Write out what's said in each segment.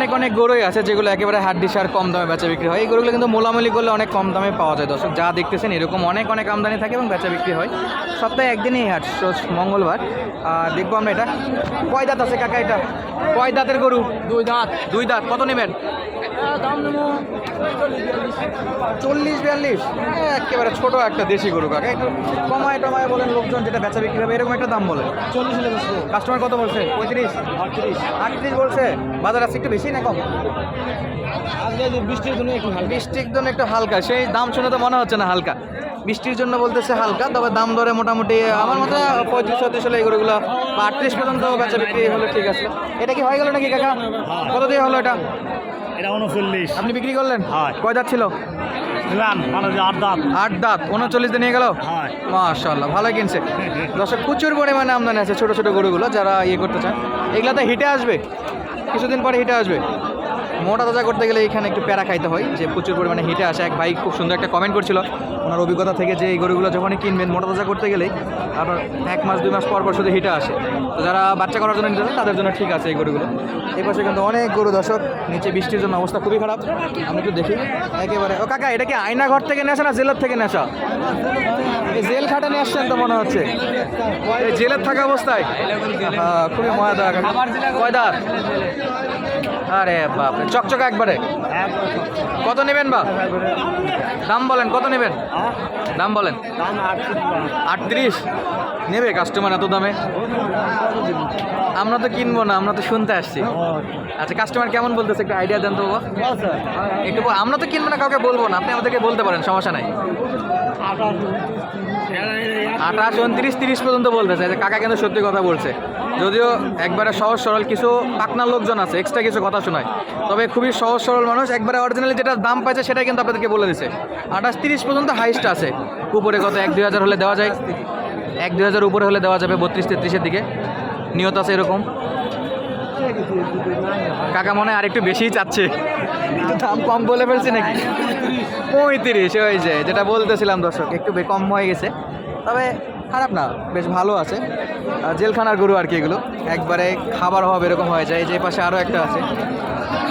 অনেক অনেক গরুই আছে যেগুলো একেবারে হাড্ডি সার কম দামে বেচা বিক্রি হয়। এই গরুগুলো কিন্তু মোলামুলি করলে অনেক কম দামে পাওয়া যায়। দর্শক, যা দেখতেছেন এরকম অনেক অনেক আমদানি থাকে এবং বেচা বিক্রি হয়। সপ্তাহে একদিনই হাট মঙ্গলবার। আর দেখব আমরা এটা। কয় দাঁত আছে কাকা এটা? কয় দাঁতের গরু? দুই দাঁত দুই দাঁত। কত নেবেন? চল্লিশ বিয়াল্লিশ। একেবারে ছোট একটা দেশি গরু কাকা। একটু কমায় টমায় বলেন লোকজন যেটা বেচা বিক্রি হবে এরকম একটা দাম বলে। চল্লিশ কাস্টমার কত বলছে? পঁয়ত্রিশ? আটত্রিশ। আটত্রিশ বলছে? বাজার আছে একটু বেশি না কম? বৃষ্টির জন্য একটু বৃষ্টির জন্য একটু হালকা। সেই দাম শুনে তো মনে হচ্ছে না হালকা। বৃষ্টির জন্য বলতেছে হালকা তবে দাম দরে মোটামুটি আমার মতে পঁয়ত্রিশ ছত্রিশ হলে এগুলোগুলো বা আটত্রিশ পর্যন্ত বেচা বিক্রি হলে ঠিক আছে। এটা কি হয়ে গেল নাকি কাকা? কত দিয়ে হলো এটা? এটা উনচল্লিশ। আপনি বিক্রি করলেন? হয়। কয় দাঁত ছিল? আট দাম আট দাঁত উনচল্লিশ দিয়ে নিয়ে গেল? হয়। মাশাল্লাহ ভালোই কিনছে। দর্শক প্রচুর পরিমাণে আমদানি আছে ছোট ছোট গরুগুলো যারা ইয়ে করতে চান। এগুলো তো হিটে আসবে? কিছুদিন পরে হিটে আসবে? মোটা তাজা করতে গেলে এখানে একটু প্যারা খাইতে হয়, যে প্রচুর পরিমাণে হিটে আসে। এক ভাই খুব সুন্দর একটা কমেন্ট করছিল, ওনার অভিজ্ঞতা থেকে যে এই গরুগুলো যখনই কিনবেন মোটা তাজা করতে গেলেই আপনার এক মাস, দুই মাস পর পর শুধু হিটে আসে। তো যারা বাচ্চা করার জন্য নিতে তাদের জন্য ঠিক আছে এই গরুগুলো। এই পাশে কিন্তু অনেক গরু দর্শক, নিচে বৃষ্টির জন্য অবস্থা খুবই খারাপ। আমি একটু দেখি, একেবারে ও কাকা, এটা কি আয়না ঘর থেকে নেশা না জেলের থেকে নেশা জেল খাটে নিয়ে আসছেন তো মনে হচ্ছে। জেলের থাকা অবস্থায়? খুবই মজাদার। কয়দার? আরে বাপরে, চকচকা একবারে। কত নেবেন বা? দাম বলেন, কত নেবেন? দাম বলেন। আটত্রিশ। নেবে কাস্টমার এত দামে? আমরা তো কিনবো না, আমরা তো শুনতে আসছি। আচ্ছা কাস্টমার কেমন বলতেছে, একটু আইডিয়া দেন তো বাবা। একটু আমরা তো কিনবো না, কাউকে বলব না, আপনি আমাদেরকে বলতে পারেন, সমস্যা নাই। আঠাশ, উনত্রিশ, তিরিশ পর্যন্ত বলতেছে। যে কাকা কিন্তু সত্যি কথা বলছে। যদিও একবারে সহজ সরল কিছু পাকনার লোকজন আছে এক্সট্রা কিছু কথা শোনায়। তবে খুবই সহজ সরল মানুষ, একবারে অরিজিনালি যেটা দাম পাইছে সেটাই কিন্তু আপনাদেরকে বলে দিছে। আঠাশ, তিরিশ পর্যন্ত হাইস্ট আছে। উপরে কত? এক, দুই হাজার হলে দেওয়া যায়। এক, দুই হাজার উপরে হলে দেওয়া যাবে বত্রিশ, তেত্রিশের দিকে। নিয়ত আছে এরকম। কাকা মনে হয় আর একটু বেশিই চাচ্ছে। দাম কম বলে ফেলছি নাকি? পঁয়ত্রিশ যে, যেটা বলতেছিলাম দর্শক, একটু কম হয়ে গেছে। তবে খারাপ না, বেশ ভালো আছে। জেলখানার গরু আর কি এগুলো। একবারে খাবার হবে এরকম হয়ে যায়, যে পাশে আরও একটা আছে।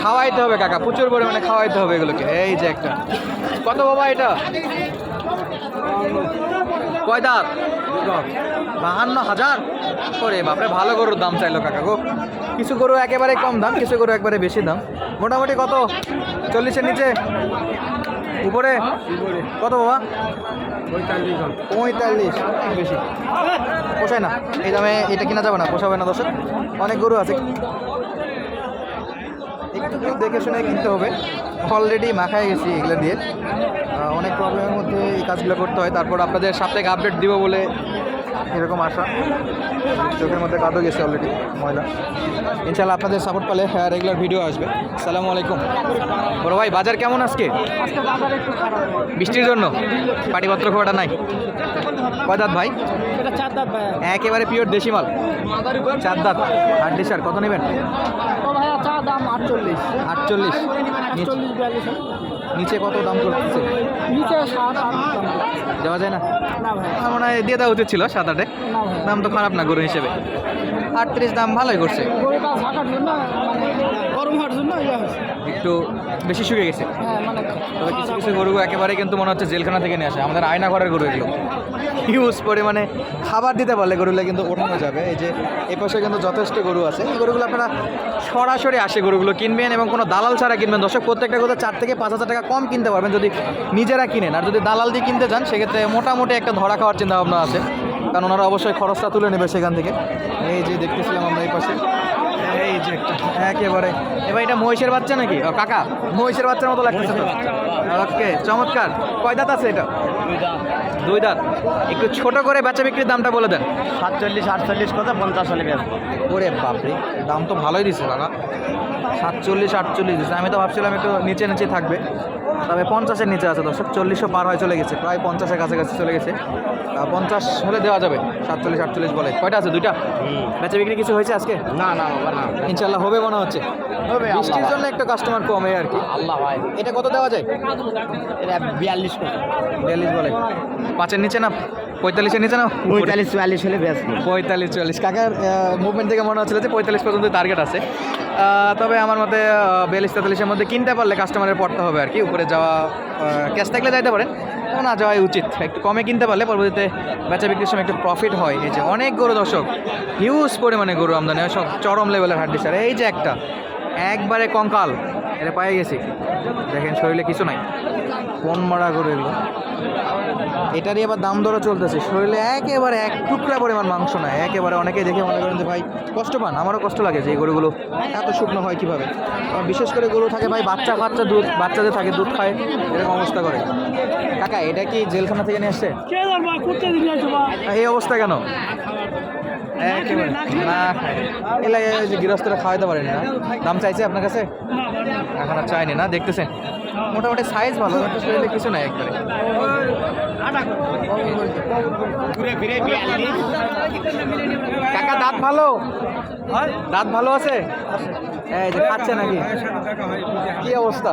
খাওয়াইতে হবে কাকা, প্রচুর পরিমাণে খাওয়াইতে হবে এগুলোকে। এই যে একটা। কত বাবা এটা? কয় বাহান্ন হাজার? ওরে বাপরে, ভালো গরুর দাম চাইলো কাকা গো। কিছু গরু একেবারে কম দাম, কিছু গরু একবারে বেশি দাম। মোটামুটি কত? চল্লিশের নিচে? উপরে? কত বাবা? পঁয়তাল্লিশ বেশি। পোষায় না? এই দামে এটা কিনা যাবে না? পোষাবে না দর্শক? অনেক গরু আছে। একটু কেউ দেখে শুনে কিনতে হবে। অলরেডি মাখায় গেছি এগুলো দিয়ে। অনেক প্রবলেমের মধ্যে এই কাজগুলো করতে হয়। তারপর আপনাদের সাপ্তাহিক আপডেট দিব বলে এরকম আশা। চোখের মধ্যে কাদও গেছে অলরেডি ময়লা। ইনশাল্লাহ আপনাদের সাপোর্ট পেলে রেগুলার ভিডিও আসবে। সালামু আলাইকুম। বড় ভাই বাজার কেমন আজকে? বৃষ্টির জন্য? পাটিপত্র খোয়াটা নাই। কয় দাঁত ভাই? একেবারে পিওর দেশি মাল। চার দাঁত। আট ডিসার কত নেবেন? দাম আটচল্লিশ। আটচল্লিশ। আটচল্লিশ বিয়াল্লিশ নিচে কত দাম করতেছে নিচে সাত আট দাম। দেওয়া যায় না? মনে হয় দিয়ে দেওয়া উচিত ছিল সাত আটে। দাম তো খারাপ না গরু হিসেবে। আটত্রিশ দাম ভালোই করছে। গরুটা গরম হওয়ার জন্য ইয়ে হয়েছে। একটু বেশি শুকিয়ে গেছে। হ্যাঁ মানে তবে কিছু কিছু গরু একেবারে কিন্তু মনে হচ্ছে জেলখানা থেকে নিয়ে আসে। আমাদের আয়না ঘরের গরু এগুলো। হিউজ পরিমাণে খাবার দিতে পারলে গরুগুলো কিন্তু ওঠানো যাবে। এই যে এই পাশে কিন্তু যথেষ্ট গরু আছে। এই গরুগুলো আপনারা সরাসরি আসে গরুগুলো কিনবেন এবং কোনো দালাল ছাড়া কিনবেন। দর্শক প্রত্যেকটা গরু চার থেকে পাঁচ হাজার টাকা কম কিনতে পারবেন যদি নিজেরা কিনেন। আর যদি দালাল দিয়ে কিনতে চান সেক্ষেত্রে মোটামুটি একটা ধরা খাওয়ার চিন্তা ভাবনা আছে। কারণ ওনারা অবশ্যই খরচটা তুলে নেবে সেখান থেকে। এই যে দেখতেছিলাম আমরা এই পাশে। এই যে একটা একেবারে। এবার এটা মহিষের বাচ্চা নাকি? ও কাকা মহিষের বাচ্চার মতো লাগতেছে তো। ওকে চমৎকার। কয় দাঁত আছে এটা? দুই দাঁত। একটু ছোট করে বেচা বিক্রির দামটা বলে দেন। সাতচল্লিশ আটচল্লিশ কথা পঞ্চাশ হলে বেশ ওরে বাপরে দাম তো ভালোই দিছে কাকা। সাতচল্লিশ আটচল্লিশ দিচ্ছে আমি তো ভাবছিলাম একটু নিচে নিচে থাকবে। তবে পঞ্চাশের নিচে আছে দর্শক। চল্লিশও পার হয়ে চলে গেছে প্রায় পঞ্চাশের কাছাকাছি চলে গেছে। পঞ্চাশ হলে দেওয়া যাবে সাতচল্লিশ আটচল্লিশ বলে। কয়টা আছে দুইটা? বেচা বিক্রি কিছু হয়েছে আজকে? না না না। ইনশাল্লাহ হবে মনে হচ্ছে। বৃষ্টির জন্য একটু কাস্টমার কমে আর কি। আল্লাহ ভাই। এটা কত দেওয়া যায়? এটা বিয়াল্লিশ বিয়াল্লিশ বলে। পাঁচের নিচে না পঁয়তাল্লিশের নিচে না? পঁয়তাল্লিশ চুয়াল্লিশ হলে বেশ পঁয়তাল্লিশ চুয়াল্লিশ কাকার মুভমেন্ট থেকে মনে হচ্ছিল যে পঁয়তাল্লিশ পর্যন্ত টার্গেট আছে। তবে আমার মতে বিয়াল্লিশ তেতাল্লিশের মধ্যে কিনতে পারলে কাস্টমারের পড়তে হবে আর কি, উপরে যাওয়া ক্যাশ থাকলে যাইতে পারেন। না যাওয়াই উচিত। একটু কমে কিনতে পারলে পরবর্তীতে বেচা বিক্রির সময় একটু প্রফিট হয়। এই যে অনেক গরু দর্শক হিউজ পরিমাণে গরু আমদানি হয়, সব চরম লেভেলের হাড্ডি স্যার এই যে একটা, একবারে কঙ্কাল, এটা পাই গেছি। দেখেন শরীরে কিছু নাই। কোন মারা গরু এগুলো এটারই আবার দাম দরও চলতেছে। শরীরে একেবারে এক টুকরা পরিমাণ মাংস নাই। একেবারে অনেকেই দেখে মনে করেন যে ভাই কষ্ট পান? আমারও কষ্ট লাগে যে এই গরুগুলো এত শুকনো হয় কীভাবে? বিশেষ করে গরু থাকে ভাই বাচ্চা বাচ্চা দুধ বাচ্চাদের থাকে দুধ খায় এরকম অবস্থা করে। কাকা এটা কি জেলখানা থেকে নিয়ে আসছে? এই অবস্থা কেন? একেবারে না এলা যে গৃহস্থরা খাওয়াইতে পারেন না। দাম চাইছে আপনার কাছে? এখন আর চাইনি না দেখতেছেন। মোটামুটি সাইজ ভালো শরীরে কিছু নাই একবারে। কাকা দাঁত ভালো? দাঁত ভালো আছে? এই যে খাচ্ছে নাকি? কি অবস্থা?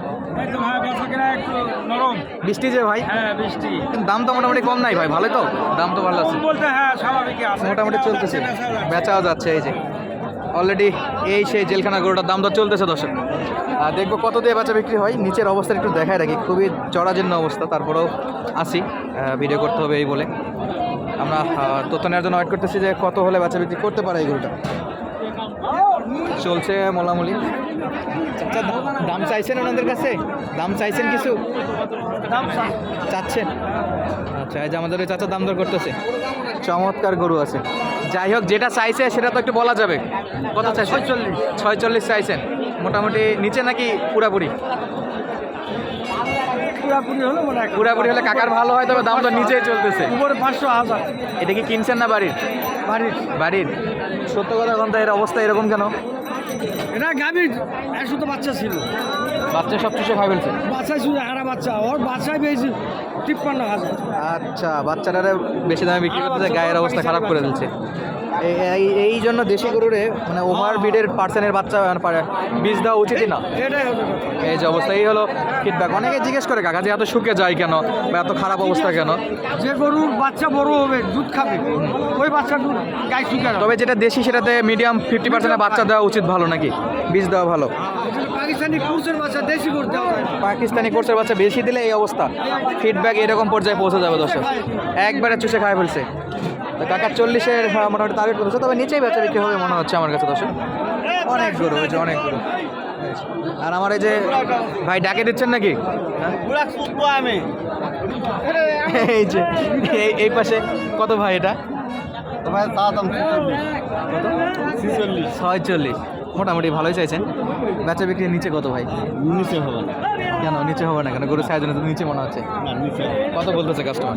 বৃষ্টি যে ভাই? হ্যাঁ বৃষ্টি। দাম তো মোটামুটি কম নাই ভাই ভালো তো? দাম তো ভালো আছে। হ্যাঁ মোটামুটি চলতেছে। বেচাও যাচ্ছে। এই যে। অলরেডি এই সেই জেলখানা গরুটার দাম দর চলতেছে দর্শক। আর দেখব কত দিয়ে বেচা বিক্রি হয়। নিচের অবস্থা একটু দেখায় রাখি। খুবই জরাজীর্ণ অবস্থা তারপরেও আসি। ভিডিও করতে হবে এই বলে। আমরা তথ্য নেওয়ার জন্য ওয়েট করতেছি যে কত হলে বাচ্চা বিক্রি করতে পারে এই গরুটা। চলছে মোলামুলি। আচ্ছা দাম চাইছেন ওনাদের কাছে? দাম চাইছেন কিছু? চাচ্ছেন। আচ্ছা এই যে আমাদের ওই চাচা দাম দর করতেছে। চমৎকার গরু আছে। যাই হোক যেটা চাইছে সেটা তো একটু বলা যাবে। কত চাইছে ছয়চল্লিশ। ছয়চল্লিশ চাইছেন। মোটামুটি নিচে নাকি পুরাপুরি? পুরাপুরি হলো মনে হয় পুরাপুরি হলে কাকার ভালো হয় তবে দাম তো নিচেই চলতেছে। উপরে পাঁচশো হাজার। এটা কি কিনছেন না বাড়ির? বাড়ির। বাড়ির? সত্য কথা এখন এর অবস্থা এরকম কেন? এটা গাভীর একশো তো বাচ্চা ছিল। বাচ্চা সব কিছু খাই ফেলছে বাচ্চা ছিল হারা বাচ্চা। ওর বাচ্চাই পেয়েছি তিপ্পান্ন হাজার। আচ্ছা বাচ্চাটারে বেশি দামে বিক্রি করতেছে গায়ের অবস্থা খারাপ করে দিচ্ছে। এই- জন্য দেশি গরুরে মানে ওভার বিডের পার্সেন্টের বাচ্চা মানে পারে- বীজ দেওয়া উচিতই না। এই যে অবস্থা এই হলো ফিডব্যাক অনেকে জিজ্ঞেস করে কাকা যে এত শুকে যায় কেন? বা এত খারাপ অবস্থা কেন? যে গরুর বাচ্চা বড় হবে দুধ খাবে। ওই বাচ্চা দুধ গাই শুকে তবে যেটা দেশি সেটাতে মিডিয়াম ফিফটি পার্সেন্টের বাচ্চা দেওয়া উচিত ভালো নাকি? বীজ দেওয়া ভালো। পাকিস্তানি কুরসের বাচ্চা দেশি হবে পাকিস্তানি কোর্সের বাচ্চা বেশি দিলে এই অবস্থা। ফিডব্যাক এরকম পর্যায়ে পৌঁছে যাবে দর্শক। একবারে চুষে খায় ফেলছে। কাকা চল্লিশের হ্যাঁ, মোটামুটি টার্গেট করেছে। তবে নিচেই বেচা বিক্রি হবে মনে হচ্ছে আমার কাছে দর্শক। অনেক গরু হয়েছে অনেক গরু। আর আমার এই যে ভাই ডাকে দিচ্ছেন নাকি? আমি এই যে এই পাশে কত ভাই এটা? ভাই ছিচল্লিশ। ছয়চল্লিশ। মোটামুটি ভালোই চাইছেন। বেচা বিক্রির নিচে কত ভাই? নিচে হবে না। কেন? নিচে হবে না কেন? গরু সাইজ নিচে মনে হচ্ছে। কত বলতেছে কাস্টমার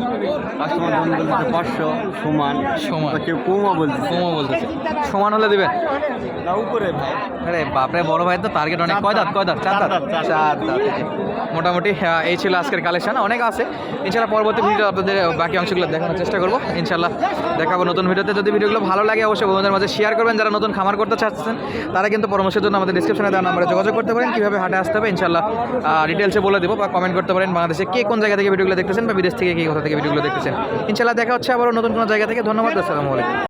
কাস্টমার দাম বলতে পাঁচশো সমান। সমান। কেউ কমা বলছে কমও বলতেছে। সমান হলে দিবেন না উপরে ভাই। আরে বাপরে বড় ভাই তো টার্গেট অনেক। কয় দাঁত? কয় দাঁত? চার দাঁত চার দাঁত, চার দাঁত। এই। মোটামুটি ছিল আজকের কালেকশন অনেক আছে। ইনশাল্লাহ পরবর্তী ভিডিও আপনাদের বাকি অংশগুলো দেখানোর চেষ্টা করব। ইনশাল্লাহ দেখাবো নতুন ভিডিওতে যদি ভিডিওগুলো ভালো লাগে অবশ্যই বন্ধুদের মাঝে শেয়ার করবেন। যারা নতুন খামার করতে চাচ্ছেন তারা কিন্তু পরামর্শের জন্য আমাদের ডিসক্রিপশনে দেওয়া নাম্বারে যোগাযোগ করতে পারেন। কীভাবে হাটে আসতে হবে ইনশাল্লাহ ডিটেলসে বলে দেবো বা কমেন্ট করতে পারেন বাংলাদেশে কে কোন জায়গা থেকে ভিডিওগুলো দেখতেছেন বা বিদেশ থেকে কে কোথা থেকে ভিডিওগুলো দেখতেছেন। ইনশাল্লাহ দেখা হচ্ছে আবার নতুন কোনো জায়গা থেকে। ধন্যবাদ, আসসালামু আলাইকুম।